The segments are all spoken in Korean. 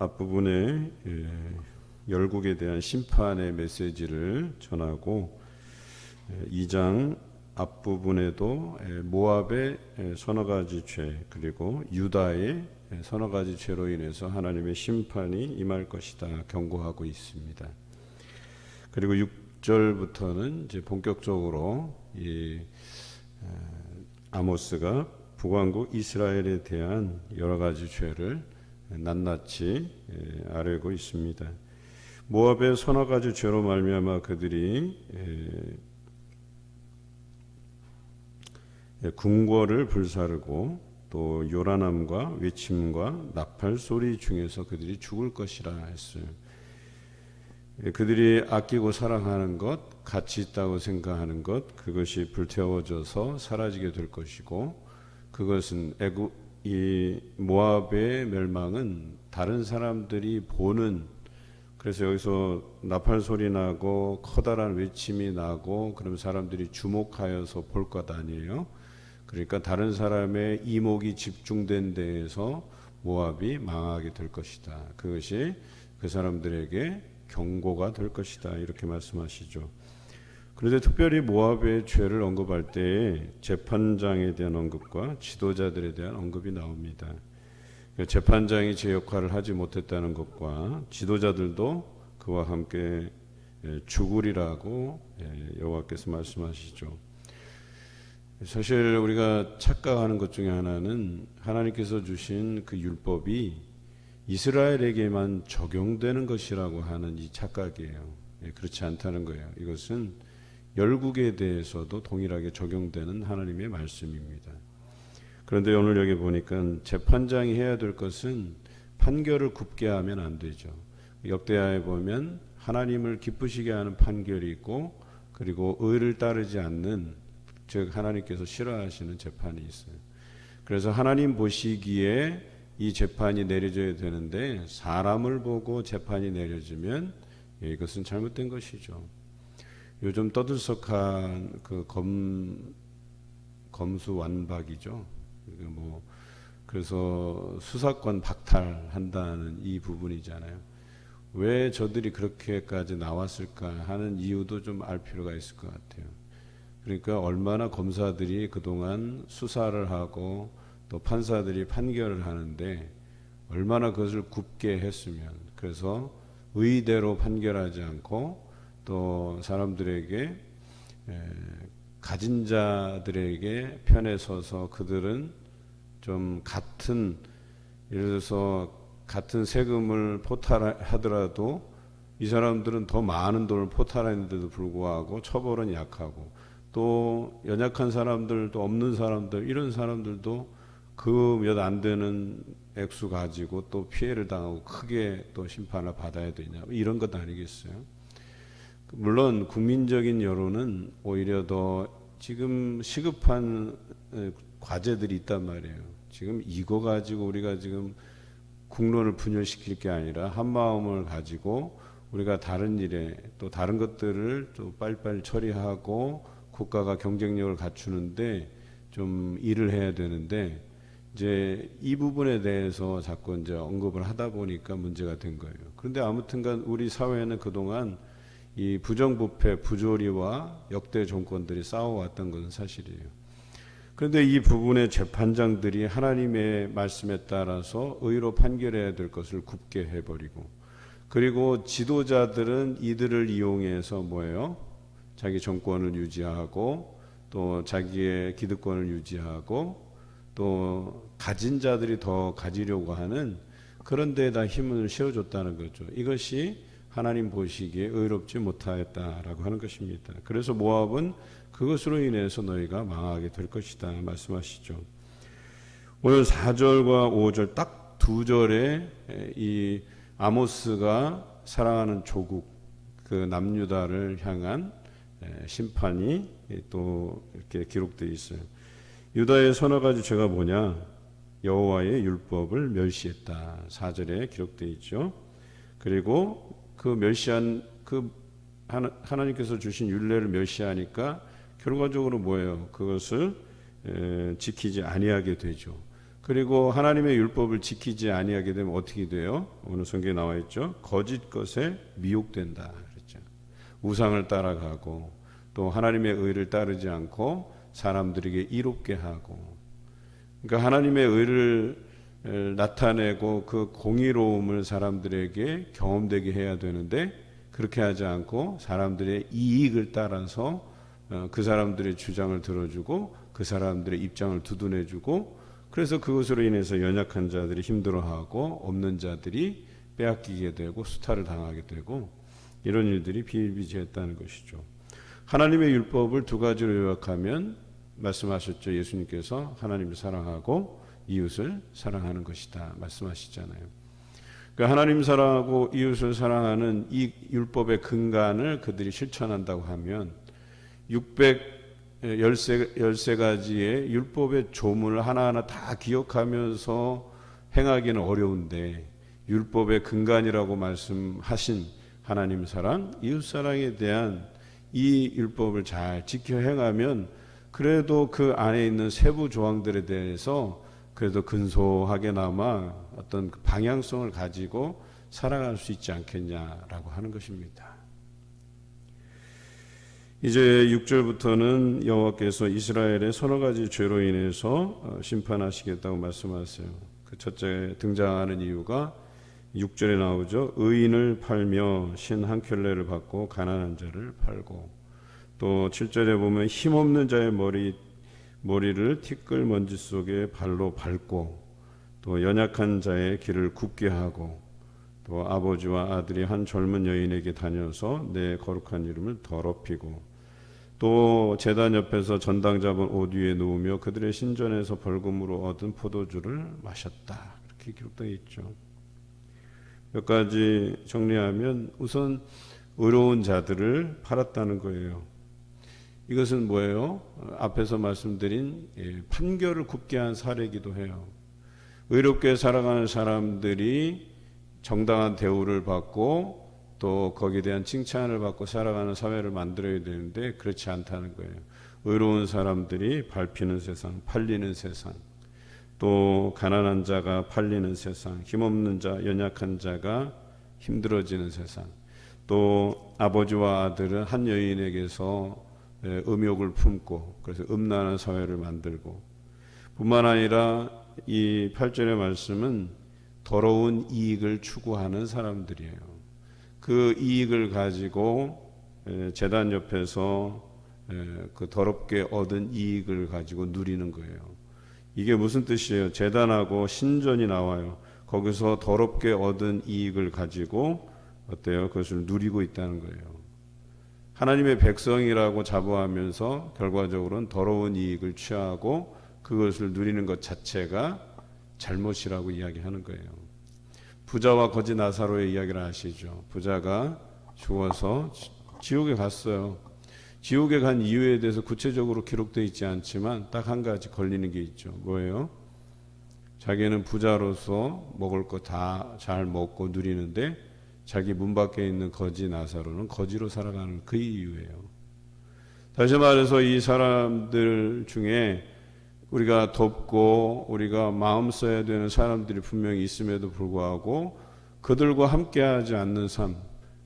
앞부분에 예, 열국에 대한 심판의 메시지를 전하고 예, 2장 앞부분에도 예, 모압의 예, 서너 가지 죄 그리고 유다의 예, 서너 가지 죄로 인해서 하나님의 심판이 임할 것이다 경고하고 있습니다. 그리고 6절부터는 이제 본격적으로 이 어, 아모스가 북왕국 이스라엘에 대한 여러 가지 죄를 낱낱이 예, 아뢰고 있습니다. 모압의 서너 가지 죄로 말미암아 그들이 예, 예, 궁궐을 불사르고 또 요란함과 외침과 나팔 소리 중에서 그들이 죽을 것이라 했어요. 예, 그들이 아끼고 사랑하는 것, 가치 있다고 생각하는 것, 그것이 불태워져서 사라지게 될 것이고, 그것은 애굽 이 모압의 멸망은 다른 사람들이 보는 그래서 여기서 나팔 소리 나고 커다란 외침이 나고 그럼 사람들이 주목하여서 볼 것 아니에요. 그러니까 다른 사람의 이목이 집중된 데에서 모압이 망하게 될 것이다. 그것이 그 사람들에게 경고가 될 것이다. 이렇게 말씀하시죠. 그런데 특별히 모압의 죄를 언급할 때 재판장에 대한 언급과 지도자들에 대한 언급이 나옵니다. 그러니까 재판장이 제 역할을 하지 못했다는 것과 지도자들도 그와 함께 예, 죽으리라고 예, 여호와께서 말씀하시죠. 사실 우리가 착각하는 것 중에 하나는 하나님께서 주신 그 율법이 이스라엘에게만 적용되는 것이라고 하는 이 착각이에요. 예, 그렇지 않다는 거예요. 이것은 열국에 대해서도 동일하게 적용되는 하나님의 말씀입니다. 그런데 오늘 여기 보니까 재판장이 해야 될 것은 판결을 굽게 하면 안 되죠. 역대하에 보면 하나님을 기쁘시게 하는 판결이 있고 그리고 의를 따르지 않는 즉 하나님께서 싫어하시는 재판이 있어요. 그래서 하나님 보시기에 이 재판이 내려져야 되는데 사람을 보고 재판이 내려지면 예, 이것은 잘못된 것이죠. 요즘 떠들썩한 그 검 검수 완박이죠. 그러니까 뭐 그래서 수사권 박탈한다는 이 부분이잖아요. 왜 저들이 그렇게까지 나왔을까 하는 이유도 좀 알 필요가 있을 것 같아요. 그러니까 얼마나 검사들이 그동안 수사를 하고 또 판사들이 판결을 하는데 얼마나 그것을 굽게 했으면 그래서 의대로 판결하지 않고 또 사람들에게 에, 가진 자들에게 편에 서서 그들은 좀 같은 예를 들어서 같은 세금을 포탈하더라도 이 사람들은 더 많은 돈을 포탈했는데도 불구하고 처벌은 약하고 또 연약한 사람들도 없는 사람들 이런 사람들도 그 몇 안 되는 액수 가지고 또 피해를 당하고 크게 또 심판을 받아야 되냐 이런 것 아니겠어요? 물론 국민적인 여론은 오히려 더 지금 시급한 과제들이 있단 말이에요. 지금 이거 가지고 우리가 지금 국론을 분열시킬 게 아니라 한 마음을 가지고 우리가 다른 일에 또 다른 것들을 또 빨리빨리 처리하고 국가가 경쟁력을 갖추는데 좀 일을 해야 되는데 이제 이 부분에 대해서 자꾸 이제 언급을 하다 보니까 문제가 된 거예요. 그런데 아무튼간 우리 사회는 그동안 이 부정부패, 부조리와 역대 정권들이 싸워왔던 것은 사실이에요. 그런데 이 부분의 재판장들이 하나님의 말씀에 따라서 의로 판결해야 될 것을 굽게 해버리고, 그리고 지도자들은 이들을 이용해서 뭐예요? 자기 정권을 유지하고, 또 자기의 기득권을 유지하고, 또 가진 자들이 더 가지려고 하는 그런 데에다 힘을 실어줬다는 거죠. 이것이 하나님 보시기에 의롭지 못하였다라고 하는 것입니다. 그래서 모압은 그것으로 인해서 너희가 망하게 될 것이다 말씀하시죠. 오늘 4절과 5절 딱 두 절에 이 아모스가 사랑하는 조국 그 남유다를 향한 심판이 또 이렇게 기록되어 있어요. 유다의 서너 가지 죄가 뭐냐? 여호와의 율법을 멸시했다. 4절에 기록되어 있죠. 그리고 그 멸시한 그 하나, 하나님께서 주신 율례를 멸시하니까 결과적으로 뭐예요? 그것을 에, 지키지 아니하게 되죠. 그리고 하나님의 율법을 지키지 아니하게 되면 어떻게 돼요? 오늘 성경에 나와 있죠. 거짓 것에 미혹된다 그랬죠. 우상을 따라가고 또 하나님의 의를 따르지 않고 사람들에게 이롭게 하고 그러니까 하나님의 의를 에, 나타내고 그 공의로움을 사람들에게 경험되게 해야 되는데 그렇게 하지 않고 사람들의 이익을 따라서 어, 그 사람들의 주장을 들어주고 그 사람들의 입장을 두둔해주고 그래서 그것으로 인해서 연약한 자들이 힘들어하고 없는 자들이 빼앗기게 되고 수탈을 당하게 되고 이런 일들이 비일비재했다는 것이죠. 하나님의 율법을 두 가지로 요약하면 말씀하셨죠. 예수님께서 하나님을 사랑하고 이웃을 사랑하는 것이다 말씀하시잖아요. 그러니까 하나님 사랑하고 이웃을 사랑하는 이 율법의 근간을 그들이 실천한다고 하면 600 열세, 열세 가지의 율법의 조문을 하나하나 다 기억하면서 행하기는 어려운데 율법의 근간이라고 말씀하신 하나님 사랑, 이웃 사랑에 대한 이 율법을 잘 지켜 행하면 그래도 그 안에 있는 세부 조항들에 대해서 그래도 근소하게나마 어떤 그 방향성을 가지고 살아갈 수 있지 않겠냐라고 하는 것입니다. 이제 6절부터는 여호와께서 이스라엘의 서너 가지 죄로 인해서 어, 심판하시겠다고 말씀하세요. 그 첫째 등장하는 이유가 6절에 나오죠. 의인을 팔며 신 한 켤레를 받고 가난한 자를 팔고 또 7절에 보면 힘없는 자의 머리 머리를 티끌 먼지 속에 발로 밟고 또 연약한 자의 길을 굽게 하고 또 아버지와 아들이 한 젊은 여인에게 다녀서 내 거룩한 이름을 더럽히고 또 제단 옆에서 전당 잡은 옷 위에 누우며 그들의 신전에서 벌금으로 얻은 포도주를 마셨다. 그렇게 기록되어 있죠. 몇 가지 정리하면 우선 의로운 자들을 팔았다는 거예요. 이것은 뭐예요? 앞에서 말씀드린 예, 판결을 굽게 한 사례이기도 해요. 의롭게 살아가는 사람들이 정당한 대우를 받고 또 거기에 대한 칭찬을 받고 살아가는 사회를 만들어야 되는데 그렇지 않다는 거예요. 의로운 사람들이 밟히는 세상, 팔리는 세상, 또 가난한 자가 팔리는 세상, 힘없는 자, 연약한 자가 힘들어지는 세상, 또 아버지와 아들은 한 여인에게서 예, 음욕을 품고 그래서 음란한 사회를 만들고 뿐만 아니라 이 8절의 말씀은 더러운 이익을 추구하는 사람들이에요. 그 이익을 가지고 예, 재단 옆에서 예, 그 더럽게 얻은 이익을 가지고 누리는 거예요. 이게 무슨 뜻이에요? 재단하고 신전이 나와요. 거기서 더럽게 얻은 이익을 가지고 어때요? 그것을 누리고 있다는 거예요. 하나님의 백성이라고 자부하면서 결과적으로는 더러운 이익을 취하고 그것을 누리는 것 자체가 잘못이라고 이야기하는 거예요. 부자와 거지 나사로의 이야기를 아시죠? 부자가 죽어서 지옥에 갔어요. 지옥에 간 이유에 대해서 구체적으로 기록되어 있지 않지만 딱 한 가지 걸리는 게 있죠. 뭐예요? 자기는 부자로서 먹을 거 다 잘 먹고 누리는데 자기 문 밖에 있는 거지 나사로는 거지로 살아가는 그 이유예요. 다시 말해서 이 사람들 중에 우리가 돕고 우리가 마음 써야 되는 사람들이 분명히 있음에도 불구하고 그들과 함께하지 않는 삶,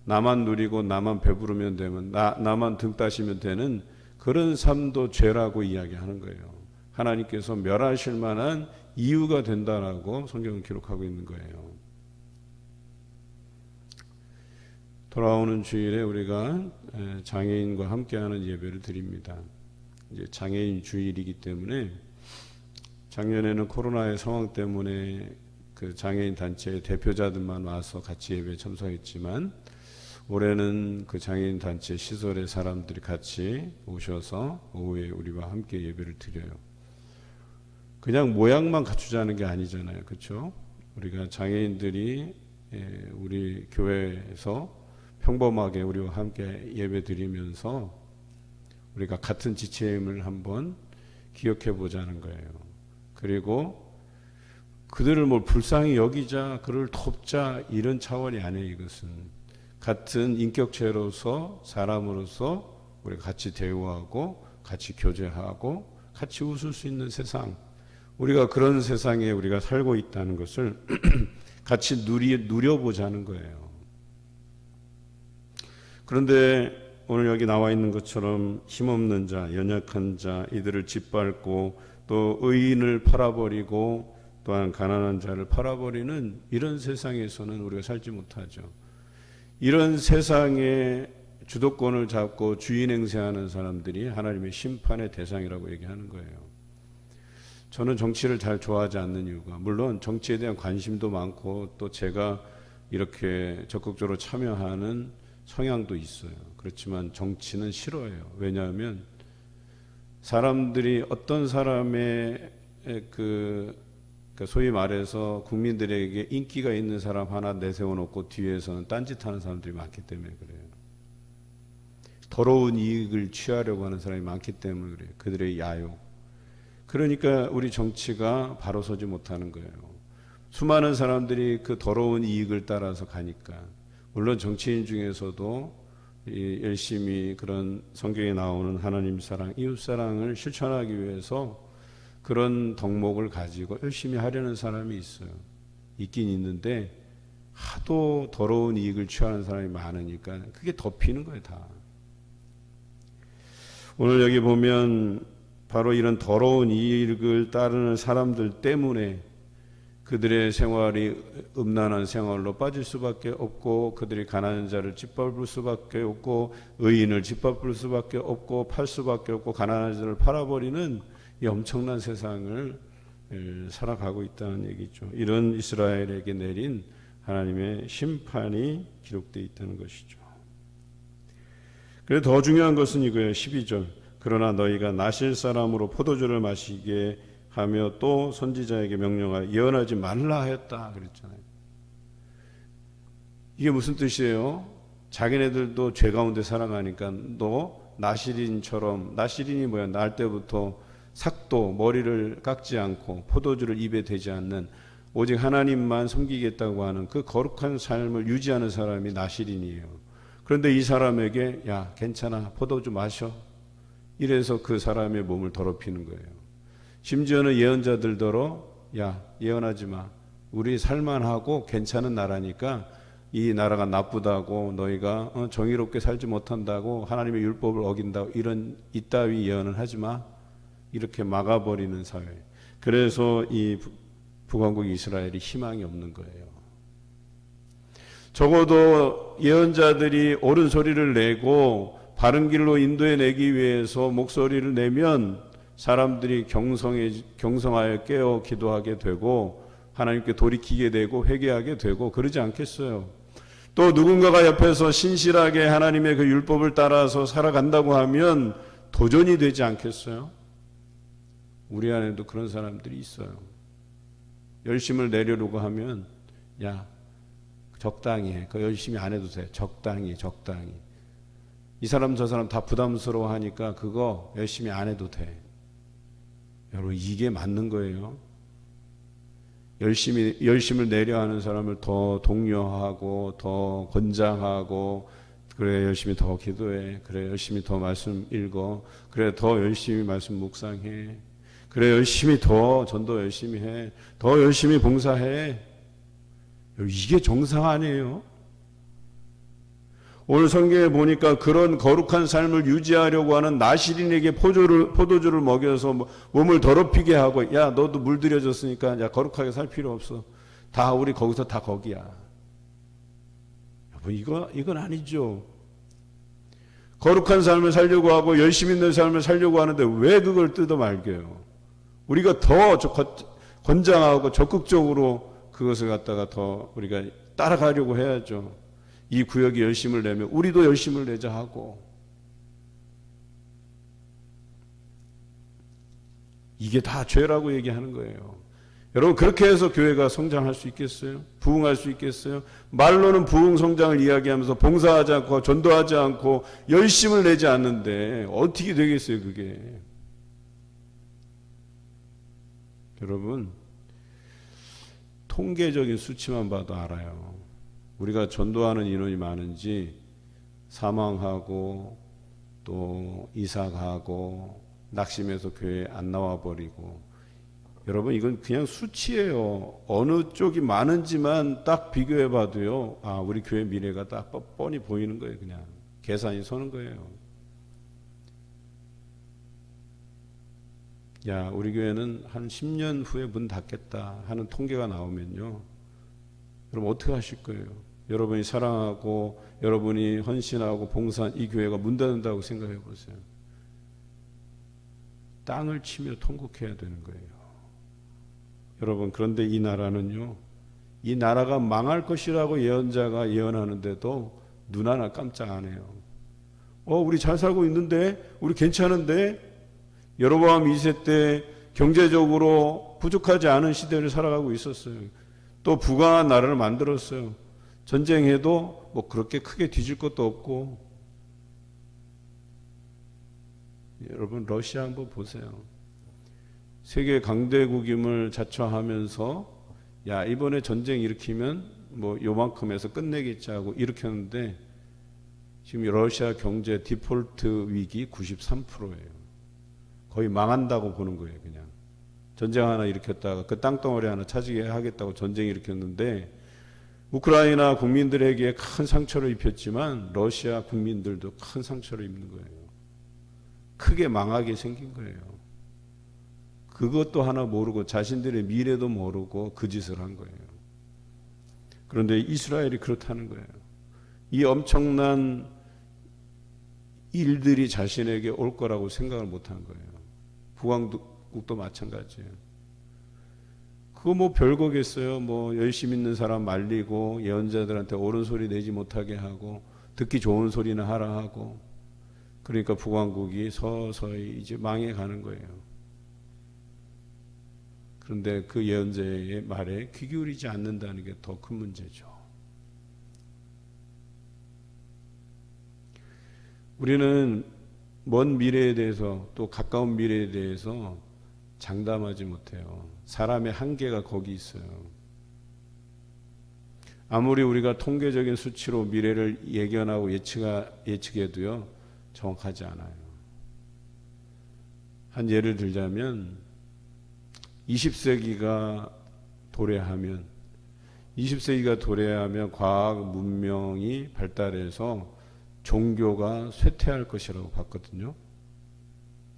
나만 누리고 나만 배부르면 되면 나, 나만 등 따시면 되는 그런 삶도 죄라고 이야기하는 거예요. 하나님께서 멸하실 만한 이유가 된다라고 성경은 기록하고 있는 거예요. 돌아오는 주일에 우리가 장애인과 함께하는 예배를 드립니다. 이제 장애인 주일이기 때문에 작년에는 코로나의 상황 때문에 그 장애인 단체의 대표자들만 와서 같이 예배에 참석했지만 올해는 그 장애인 단체 시설의 사람들이 같이 오셔서 오후에 우리와 함께 예배를 드려요. 그냥 모양만 갖추자는 게 아니잖아요. 그렇죠? 우리가 장애인들이 우리 교회에서 평범하게 우리와 함께 예배 드리면서 우리가 같은 지체임을 한번 기억해 보자는 거예요. 그리고 그들을 뭐 불쌍히 여기자, 그를 돕자 이런 차원이 아니에요. 이것은 같은 인격체로서 사람으로서 우리 같이 대우하고 같이 교제하고 같이 웃을 수 있는 세상, 우리가 그런 세상에 우리가 살고 있다는 것을 같이 누리, 누려보자는 거예요. 그런데 오늘 여기 나와 있는 것처럼 힘없는 자, 연약한 자, 이들을 짓밟고 또 의인을 팔아버리고 또한 가난한 자를 팔아버리는 이런 세상에서는 우리가 살지 못하죠. 이런 세상에 주도권을 잡고 주인 행세하는 사람들이 하나님의 심판의 대상이라고 얘기하는 거예요. 저는 정치를 잘 좋아하지 않는 이유가 물론 정치에 대한 관심도 많고 또 제가 이렇게 적극적으로 참여하는 성향도 있어요. 그렇지만 정치는 싫어해요. 왜냐하면 사람들이 어떤 사람의 그 그러니까 소위 말해서 국민들에게 인기가 있는 사람 하나 내세워 놓고 뒤에서는 딴짓하는 사람들이 많기 때문에 그래요. 더러운 이익을 취하려고 하는 사람이 많기 때문에 그래요. 그들의 야욕. 그러니까 우리 정치가 바로 서지 못하는 거예요. 수많은 사람들이 그 더러운 이익을 따라서 가니까 물론 정치인 중에서도 이 열심히 그런 성경에 나오는 하나님 사랑, 이웃 사랑을 실천하기 위해서 그런 덕목을 가지고 열심히 하려는 사람이 있어요. 있긴 있는데 하도 더러운 이익을 취하는 사람이 많으니까 그게 덮이는 거예요, 다. 오늘 여기 보면 바로 이런 더러운 이익을 따르는 사람들 때문에 그들의 생활이 음란한 생활로 빠질 수밖에 없고 그들이 가난한 자를 짓밟을 수밖에 없고 의인을 짓밟을 수밖에 없고 팔 수밖에 없고 가난한 자를 팔아버리는 이 엄청난 세상을 살아가고 있다는 얘기죠. 이런 이스라엘에게 내린 하나님의 심판이 기록되어 있다는 것이죠. 그래 더 중요한 것은 이거예요. 12절. 그러나 너희가 나실 사람으로 포도주를 마시게 하며 또 선지자에게 명령하여 예언하지 말라 하였다 그랬잖아요. 이게 무슨 뜻이에요? 자기네들도 죄 가운데 살아가니까 너 나시린처럼 나시린이 뭐야? 날 때부터 삭도 머리를 깎지 않고 포도주를 입에 대지 않는 오직 하나님만 섬기겠다고 하는 그 거룩한 삶을 유지하는 사람이 나시린이에요. 그런데 이 사람에게 야 괜찮아 포도주 마셔 이래서 그 사람의 몸을 더럽히는 거예요. 심지어는 예언자들더러 야 예언하지 마. 우리 살만하고 괜찮은 나라니까 이 나라가 나쁘다고 너희가 어, 정의롭게 살지 못한다고 하나님의 율법을 어긴다고 이런 이따위 예언을 하지 마. 이렇게 막아버리는 사회. 그래서 이 북왕국 이스라엘이 희망이 없는 거예요. 적어도 예언자들이 옳은 소리를 내고 바른 길로 인도해 내기 위해서 목소리를 내면 사람들이 경성에 경성하여 깨어 기도하게 되고 하나님께 돌이키게 되고 회개하게 되고 그러지 않겠어요. 또 누군가가 옆에서 신실하게 하나님의 그 율법을 따라서 살아간다고 하면 도전이 되지 않겠어요? 우리 안에도 그런 사람들이 있어요. 열심을 내려고 하면 야 적당히 해. 그 열심히 안 해도 돼. 적당히 적당히. 이 사람 저 사람 다 부담스러워 하니까 그거 열심히 안 해도 돼. 여러분 이게 맞는 거예요. 열심히 열심을 내려 하는 사람을 더 독려하고 더 권장하고 그래 열심히 더 기도해. 그래 열심히 더 말씀 읽어. 그래 더 열심히 말씀 묵상해. 그래 열심히 더 전도 열심히 해. 더 열심히 봉사해. 이게 정상 아니에요? 오늘 성경에 보니까 그런 거룩한 삶을 유지하려고 하는 나시린에게 포도주를, 포도주를 먹여서 뭐 몸을 더럽히게 하고 야 너도 물들여졌으니까 야 거룩하게 살 필요 없어. 다 우리 거기서 다 거기야. 여보 이거 이건 아니죠. 거룩한 삶을 살려고 하고 열심히 있는 삶을 살려고 하는데 왜 그걸 뜯어 말게요? 우리가 더 권장하고 적극적으로 그것을 갖다가 더 우리가 따라가려고 해야죠. 이 구역이 열심을 내면 우리도 열심을 내자 하고 이게 다 죄라고 얘기하는 거예요. 여러분 그렇게 해서 교회가 성장할 수 있겠어요? 부흥할 수 있겠어요? 말로는 부흥 성장을 이야기하면서 봉사하지 않고 전도하지 않고 열심을 내지 않는데 어떻게 되겠어요, 그게? 여러분 통계적인 수치만 봐도 알아요. 우리가 전도하는 인원이 많은지 사망하고 또 이사 가고 낙심해서 교회 안 나와 버리고 여러분 이건 그냥 수치예요. 어느 쪽이 많은지만 딱 비교해 봐도요. 아, 우리 교회 미래가 딱 뻔히 보이는 거예요, 그냥. 계산이 서는 거예요. 야, 우리 교회는 한 10년 후에 문 닫겠다 하는 통계가 나오면요. 여러분 어떻게 하실 거예요? 여러분이 사랑하고 여러분이 헌신하고 봉사한 이 교회가 문 닫는다고 생각해 보세요. 땅을 치며 통곡해야 되는 거예요. 여러분 그런데 이 나라는요. 이 나라가 망할 것이라고 예언자가 예언하는데도 눈 하나 깜짝 안 해요. 어, 우리 잘 살고 있는데, 우리 괜찮은데, 여로보암 2세 때 경제적으로 부족하지 않은 시대를 살아가고 있었어요. 또 부강한 나라를 만들었어요. 전쟁해도 뭐 그렇게 크게 뒤질 것도 없고. 여러분 러시아 한번 보세요. 세계 강대국임을 자처하면서 야 이번에 전쟁 일으키면 뭐 요만큼에서 끝내겠지 하고 일으켰는데 지금 러시아 경제 디폴트 위기 93%예요. 거의 망한다고 보는 거예요, 그냥. 전쟁 하나 일으켰다가 그 땅덩어리 하나 차지게 하겠다고 전쟁 일으켰는데 우크라이나 국민들에게 큰 상처를 입혔지만 러시아 국민들도 큰 상처를 입는 거예요. 크게 망하게 생긴 거예요. 그것도 하나 모르고 자신들의 미래도 모르고 그 짓을 한 거예요. 그런데 이스라엘이 그렇다는 거예요. 이 엄청난 일들이 자신에게 올 거라고 생각을 못 한 거예요. 부왕 국도 마찬가지예요. 그거 뭐 별거겠어요. 뭐 열심히 있는 사람 말리고 예언자들한테 옳은 소리 내지 못하게 하고 듣기 좋은 소리나 하라 하고 그러니까 북왕국이 서서히 이제 망해 가는 거예요. 그런데 그 예언자의 말에 귀 기울이지 않는다는 게 더 큰 문제죠. 우리는 먼 미래에 대해서 또 가까운 미래에 대해서 장담하지 못해요. 사람의 한계가 거기 있어요. 아무리 우리가 통계적인 수치로 미래를 예견하고 예측하, 예측해도요, 정확하지 않아요. 한 예를 들자면, 20세기가 도래하면, 20세기가 도래하면 과학 문명이 발달해서 종교가 쇠퇴할 것이라고 봤거든요.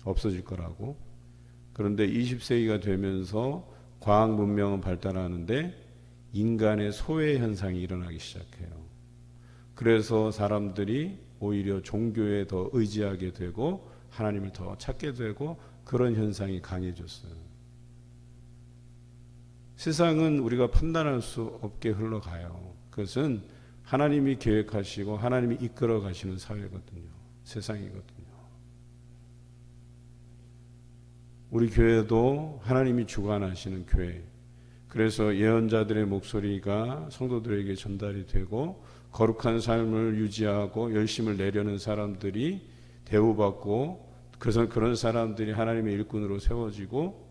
없어질 거라고. 그런데 20세기가 되면서 과학 문명은 발달하는데 인간의 소외 현상이 일어나기 시작해요. 그래서 사람들이 오히려 종교에 더 의지하게 되고 하나님을 더 찾게 되고 그런 현상이 강해졌어요. 세상은 우리가 판단할 수 없게 흘러가요. 그것은 하나님이 계획하시고 하나님이 이끌어 가시는 사회거든요. 세상이거든요. 우리 교회도 하나님이 주관하시는 교회. 그래서 예언자들의 목소리가 성도들에게 전달이 되고 거룩한 삶을 유지하고 열심을 내려는 사람들이 대우받고 그래서 그런 사람들이 하나님의 일꾼으로 세워지고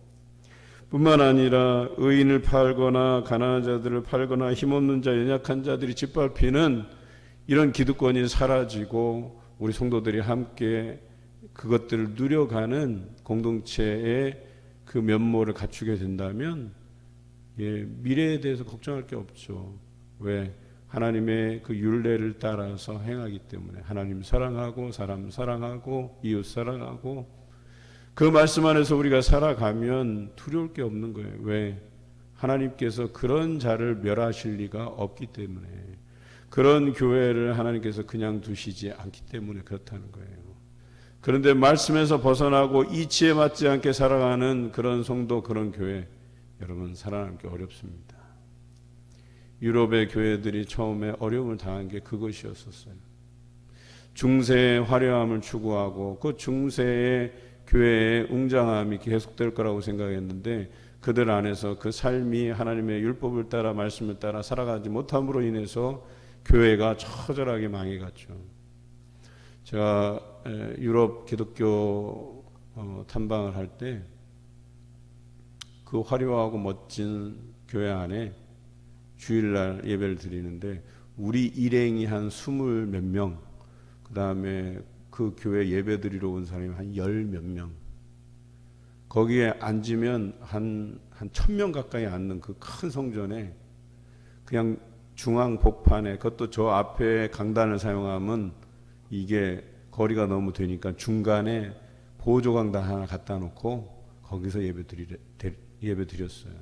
뿐만 아니라 의인을 팔거나 가난한 자들을 팔거나 힘없는 자 연약한 자들이 짓밟히는 이런 기득권이 사라지고 우리 성도들이 함께 그것들을 누려가는 공동체의 그 면모를 갖추게 된다면 예, 미래에 대해서 걱정할 게 없죠. 왜? 하나님의 그 윤례를 따라서 행하기 때문에 하나님 사랑하고 사람 사랑하고 이웃 사랑하고 그 말씀 안에서 우리가 살아가면 두려울 게 없는 거예요. 왜? 하나님께서 그런 자를 멸하실 리가 없기 때문에 그런 교회를 하나님께서 그냥 두시지 않기 때문에 그렇다는 거예요. 그런데 말씀에서 벗어나고 이치에 맞지 않게 살아가는 그런 성도 그런 교회 여러분 살아남기 어렵습니다. 유럽의 교회들이 처음에 어려움을 당한 게 그것이었었어요. 중세의 화려함을 추구하고 그 중세의 교회의 웅장함이 계속될 거라고 생각했는데 그들 안에서 그 삶이 하나님의 율법을 따라 말씀을 따라 살아가지 못함으로 인해서 교회가 처절하게 망해갔죠. 제가 유럽 기독교 어, 탐방을 할 때 그 화려하고 멋진 교회 안에 주일날 예배를 드리는데 우리 일행이 한 스물 몇 명, 그 다음에 그 교회 예배 드리러 온 사람이 한 열 몇 명. 거기에 앉으면 한, 한 천 명 가까이 앉는 그 큰 성전에 그냥 중앙 복판에 그것도 저 앞에 강단을 사용하면 이게 거리가 너무 되니까 중간에 보조 강단 하나 갖다 놓고 거기서 예배 드리 예배 드렸어요.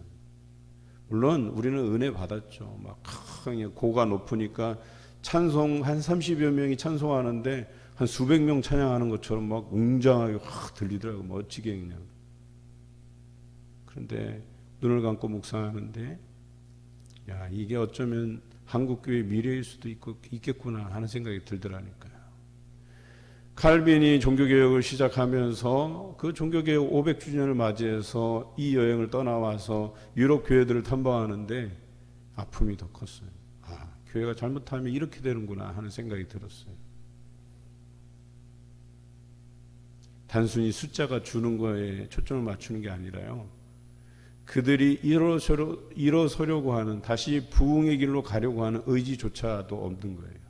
물론 우리는 은혜 받았죠. 막큰 고가 높으니까 찬송 한 30여 명이 찬송하는데 한 수백 명 찬양하는 것처럼 막 웅장하게 확 들리더라고 멋지게 그냥. 그런데 눈을 감고 묵상하는데 야 이게 어쩌면 한국 교회 미래일 수도 있고 있겠구나 하는 생각이 들더라니까요. 칼빈이 종교개혁을 시작하면서 그 종교개혁 500주년을 맞이해서 이 여행을 떠나와서 유럽 교회들을 탐방하는데 아픔이 더 컸어요. 아, 교회가 잘못하면 이렇게 되는구나 하는 생각이 들었어요. 단순히 숫자가 주는 거에 초점을 맞추는 게 아니라요. 그들이 일어서려, 일어서려고 하는 다시 부흥의 길로 가려고 하는 의지조차도 없는 거예요.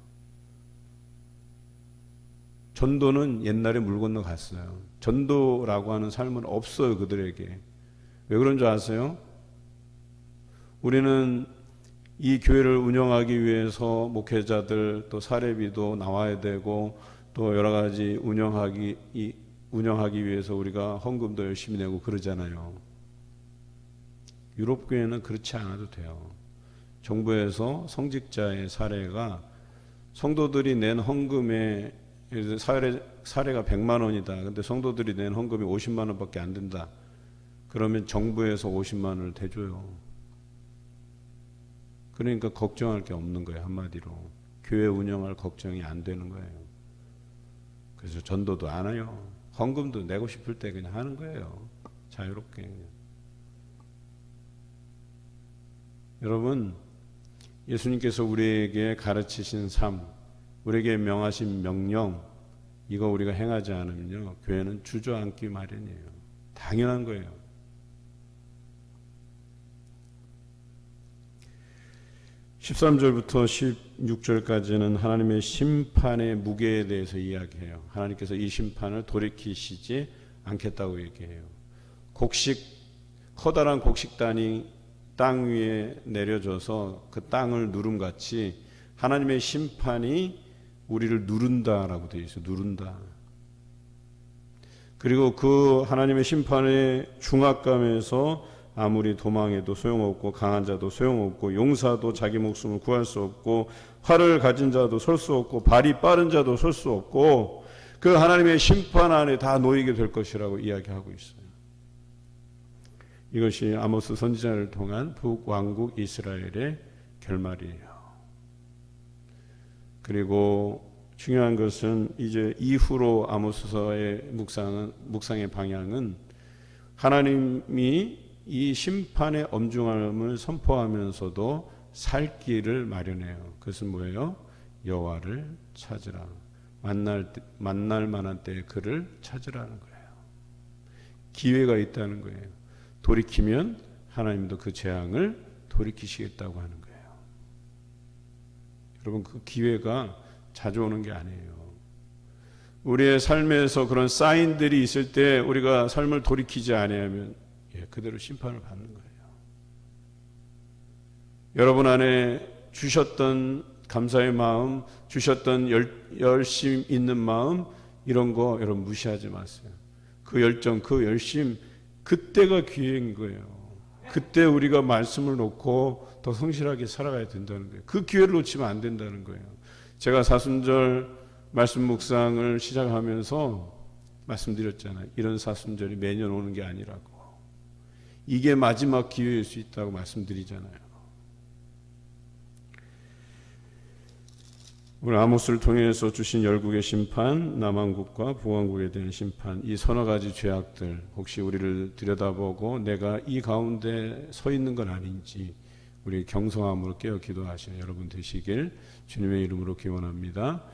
전도는 옛날에 물 건너 갔어요. 전도라고 하는 삶은 없어요, 그들에게. 왜 그런 줄 아세요? 우리는 이 교회를 운영하기 위해서 목회자들 또 사례비도 나와야 되고 또 여러 가지 운영하기 이, 운영하기 위해서 우리가 헌금도 열심히 내고 그러잖아요. 유럽 교회는 그렇지 않아도 돼요. 정부에서 성직자의 사례가 성도들이 낸 헌금의 사례 사례가 100만 원이다. 근데 성도들이 낸 헌금이 50만 원밖에 안 된다. 그러면 정부에서 50만 원을 대줘요. 그러니까 걱정할 게 없는 거예요, 한마디로. 교회 운영할 걱정이 안 되는 거예요. 그래서 전도도 안 해요. 헌금도 내고 싶을 때 그냥 하는 거예요. 자유롭게 그냥. 여러분, 예수님께서 우리에게 가르치신 삶, 우리에게 명하신 명령, 이거 우리가 행하지 않으면요, 교회는 주저앉기 마련이에요. 당연한 거예요. (13절부터) (16절까지는) 하나님의 심판의 무게에 대해서 이야기해요 하나님께서 이 심판을 돌이키시지 않겠다고 얘기해요 곡식 커다란 곡식단이 땅 위에 내려져서 그 땅을 누름같이 하나님의 심판이 우리를 누른다라고 되어 있어요. 누른다. 그리고 그 하나님의 심판의 중압감에서 아무리 도망해도 소용없고 강한 자도 소용없고 용사도 자기 목숨을 구할 수 없고 활을 가진 자도 설 수 없고 발이 빠른 자도 설 수 없고 그 하나님의 심판 안에 다 놓이게 될 것이라고 이야기하고 있어요. 이것이 아모스 선지자를 통한 북왕국 이스라엘의 결말이에요. 그리고 중요한 것은 이제 이후로 아모스서의 묵상은 묵상의 방향은 하나님이 이 심판의 엄중함을 선포하면서도 살 길을 마련해요. 그것은 뭐예요? 여호와를 찾으라. 만날 만날 만한 때에 그를 찾으라는 거예요. 기회가 있다는 거예요. 돌이키면 하나님도 그 재앙을 돌이키시겠다고 하는. 여러분 그 기회가 자주 오는 게 아니에요. 우리의 삶에서 그런 사인들이 있을 때 우리가 삶을 돌이키지 아니하면 예, 그대로 심판을 받는 거예요. 여러분 안에 주셨던 감사의 마음, 주셨던 열, 열심 있는 마음 이런 거 여러분 무시하지 마세요. 그 열정, 그 열심 그때가 기회인 거예요. 그때 우리가 말씀을 놓고 더 성실하게 살아가야 된다는 거예요. 그 기회를 놓치면 안 된다는 거예요. 제가 사순절 말씀 묵상을 시작하면서 말씀드렸잖아요. 이런 사순절이 매년 오는 게 아니라고. 이게 마지막 기회일 수 있다고 말씀드리잖아요. 오늘 아모스를 통해서 주신 열국의 심판, 남한국과 북한국에 대한 심판, 이 서너 가지 죄악들 혹시 우리를 들여다보고 내가 이 가운데 서 있는 건 아닌지 우리 경성함으로 깨어 기도하시는 여러분 되시길 주님의 이름으로 기원합니다.